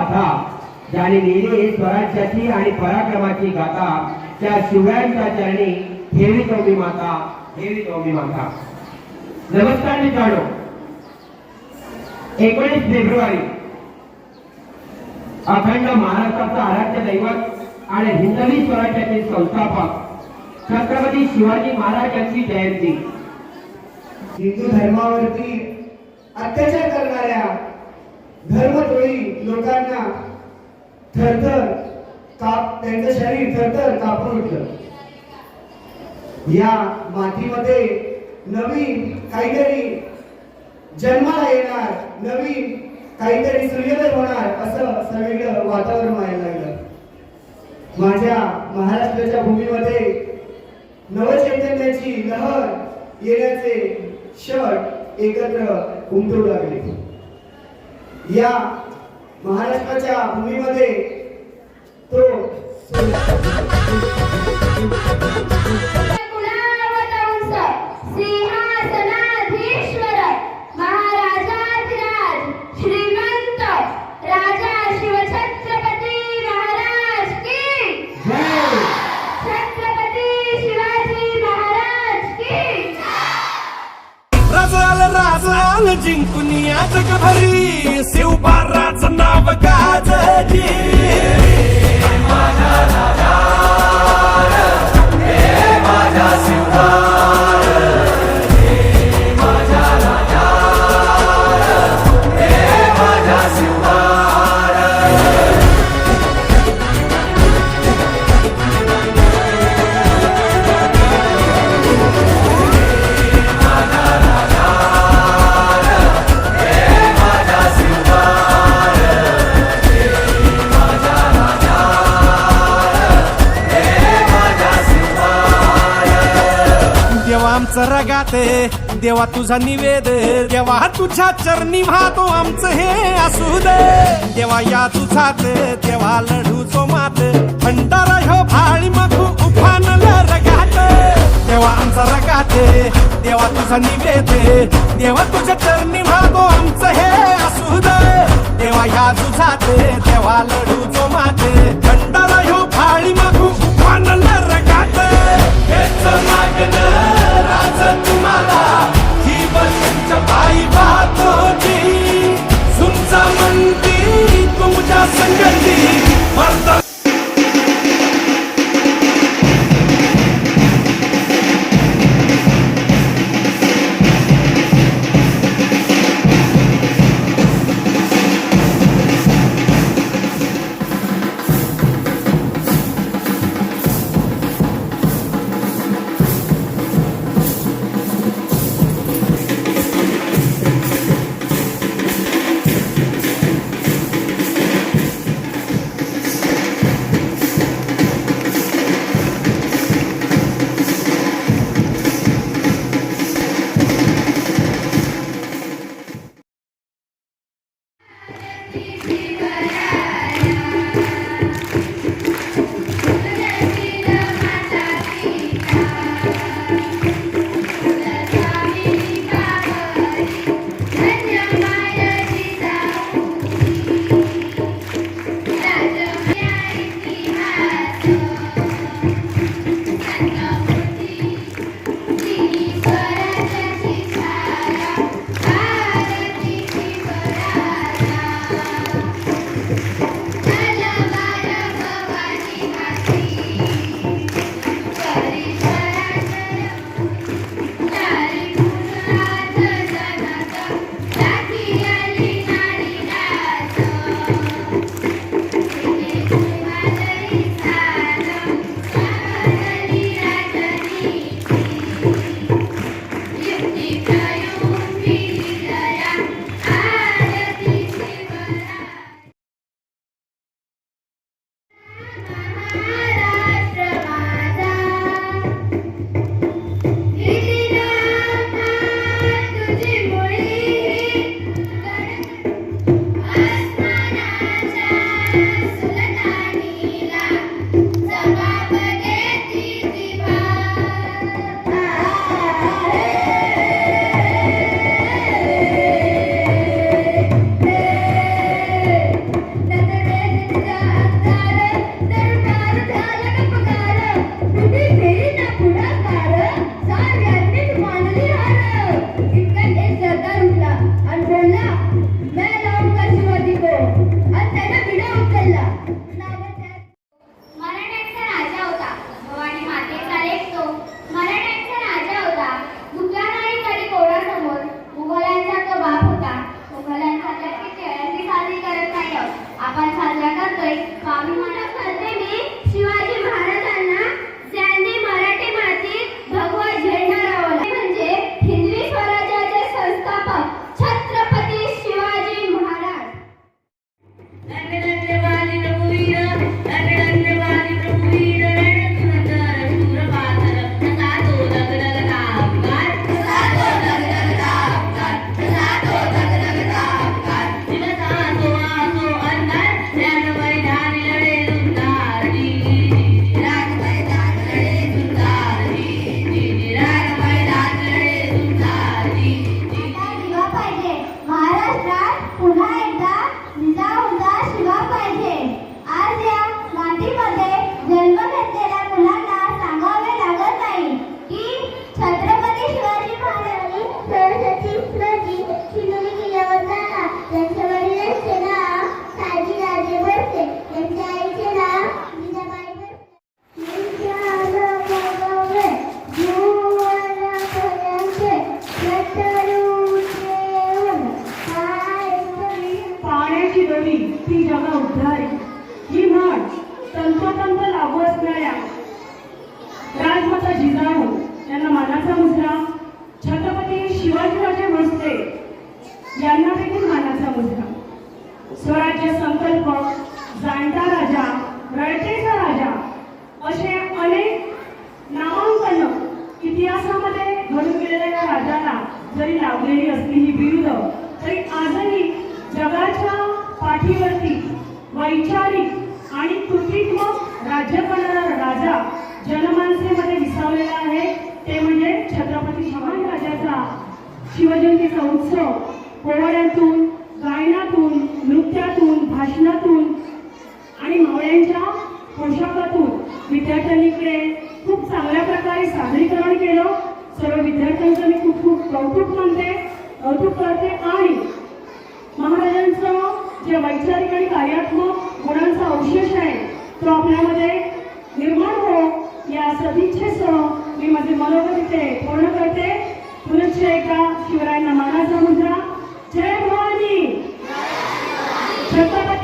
गाथा. ज्याने लिहिली स्वराज्याची आणि पराक्रमाची गाथा. त्या शिवरायांच्या चरणी ठेवी मी माता ठेवी मी माता. नमस्कार मित्रांनो. एकोणीस फेब्रुवारी अखंड महाराष्ट्राचा आराध्य दैवत आणि हिंदवी स्वराज्याचे संस्थापक छत्रपती शिवाजी महाराज यांची जयंती. हिंदू धर्मावरती अत्याचार करणाऱ्या धर्मद्रोही लोकांना थरथर काप त्यांचं शरीर थरथर कापून उठलं. या मातीमध्ये नवीन काहीतरी जन्माला येणार नवीन काहीतरी सूर्योदय होणार असं सगळीकडं वातावरण व्हायला लागलं. माझ्या महाराष्ट्राच्या भूमीमध्ये नवचैतन्याची लहर येण्याचे शट एकत्र उमटू लागले. या महाराष्ट्राच्या भूमीमध्ये तो कुलावतंस सिंहासनाधीश्वर महाराजाधिराज श्रीमंत राजा शिवछत्रपती महाराज की। छत्रपती शिवाजी महाराज की। राजाल राजाल जिंकून या जगभरी शिवबाराचं नाव गाजली. देवा आमचं रगाते देवा तुझा निवेद देवा तुझ्या चरणी वाहतो आमचं हे असू दे. देवा या तुझात देवा लढू तो मात भंडारा ह्यो भाळी मधू उफानल रगात देवा आमचा रगाते देवा तुझा निवेद देवा तुझ्या चरणी वाहतो आमचं हे असू दे. देवा या तुझात देवा लढू तो मात भंडारा ह्यो भाळी Madhu उफानल रगात It's a magnet. Baba. आपण साजरा करतोय स्वाभिमान यांना देखील मानाचा मुद्दा. स्वराज्य संकल्प जाणता राजा रळतेचा राजा असे अनेक नामांकन इतिहासामध्ये घडून गेलेल्या या राजाला जरी लावलेली असली ही बिरुद तरी आजही जगाच्या पाठीवरती वैचारिक आणि कृतीत्मक राज्य करणारा राजा जनमानसेमध्ये विसावलेला आहे. ते म्हणजे छत्रपती शिवाजीराजाचा शिवजयंतीचा उत्सव. पोवाड्यातून गायनातून नृत्यातून भाषणातून आणि मावळ्यांच्या पोशाखातून विद्यार्थ्यांनीकडे खूप चांगल्या प्रकारे सादरीकरण केलं. सर्व विद्यार्थ्यांचं मी खूप खूप कौतुक मानते कौतुक करते आणि महाराजांचं जे वैचारिक आणि कार्यात्मक गुणांचा अवशेष आहे तो आपल्यामध्ये निर्माण हो या सदिच्छेसह मी माझे मनोगत इथे पूर्ण करते. पुनश्च एका शिवरायांना मानाचा मुद्रा. जय भवानी छत्रपती शिवाजी